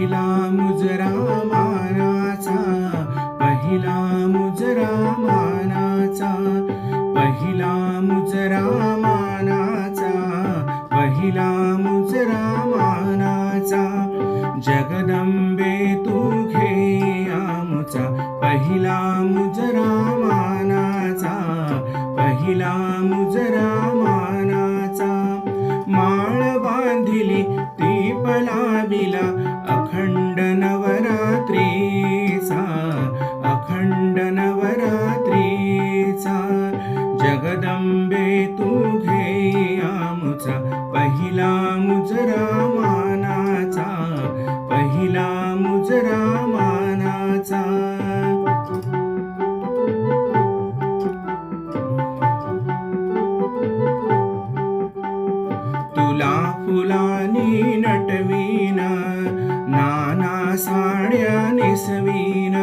पहिला मुजरा मानाचा पहिला मुजरा मानाचा पहिला मुजरा मानाचा पहिला मुजरा मानाचा जगदंबे तू घे आमचा पहिला मुजरा मुजरा मानाचा पहिला मुजरा मानाचा तुला फुलानी नटवीन नाना साड्या नेसवीन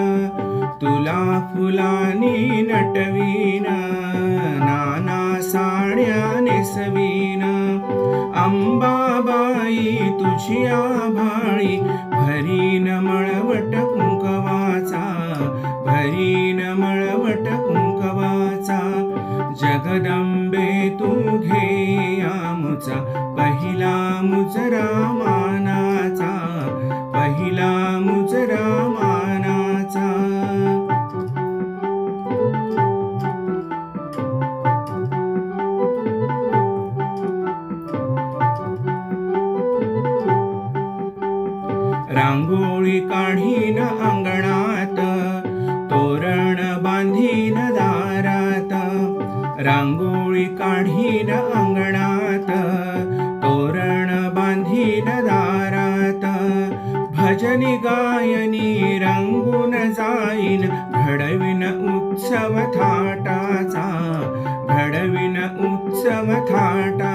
तुला फुलानी नटवीन नाना साड्या नेसवीन आई तुझी आभाळी. भरीन मळवट कुंकवाचा भरीन मळवट कुंकवाचा. जगदंबे तू घे आमचा पहिला मुजरा रांगोळी काढीन अंगणात तोरण बांधीन दारात. रांगोळी काढीन अंगणात तोरण बांधीन दारात. भजनी गायनी रंगून जाईन घडविन उत्सव थाटाचा. घडविन उत्सव थाटा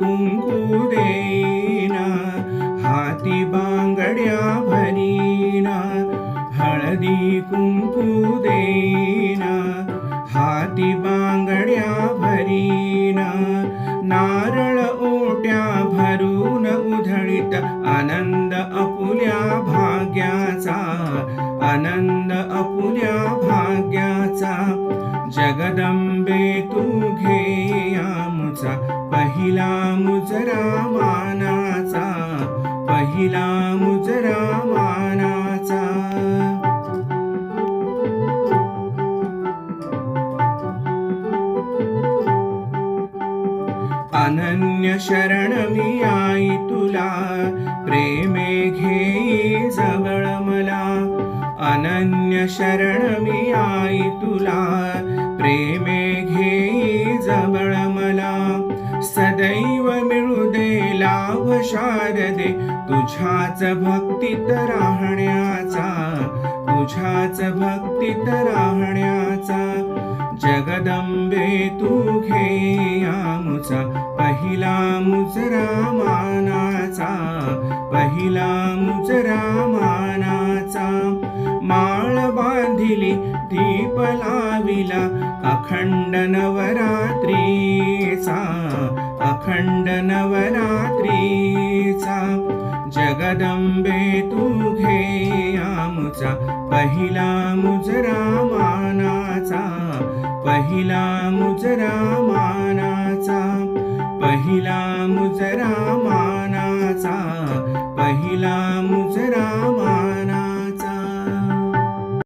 कुंकू देना हाती बांगड्या भरीना हळदी कुंकू देना हाती बांगड्या भरीना नारळ ओट्या भरून उधळीत आनंद अपुल्या भाग्याचा आनंद अपुल्या भाग्याचा जगदंबे तू पहिला मुजरा मानाचा पहिला मुजरा मानाचा अनन्य शरण मी आई तुला प्रेमे घेई जवळ मला. अनन्य शरण मी आई तुला प्रेमे घेई जवळ मला. दैव मिळू दे लाभ शारदे तुझ्याच भक्तीत राहण्याचा तुझ्याच भक्तीत राहण्याचा. जगदंबे तू घे पहिला मुजरा मानाचा पहिला मुजरा मानाचा माळ बांधिली दीप लाविला अखंड नवरात्री. अखंड नवरात्रीचा जगदंबे तू घे आमचा पहिला मुजरा मानाचा पहिला मुजरा मानाचा पहिला मुजरा मानाचा पहिला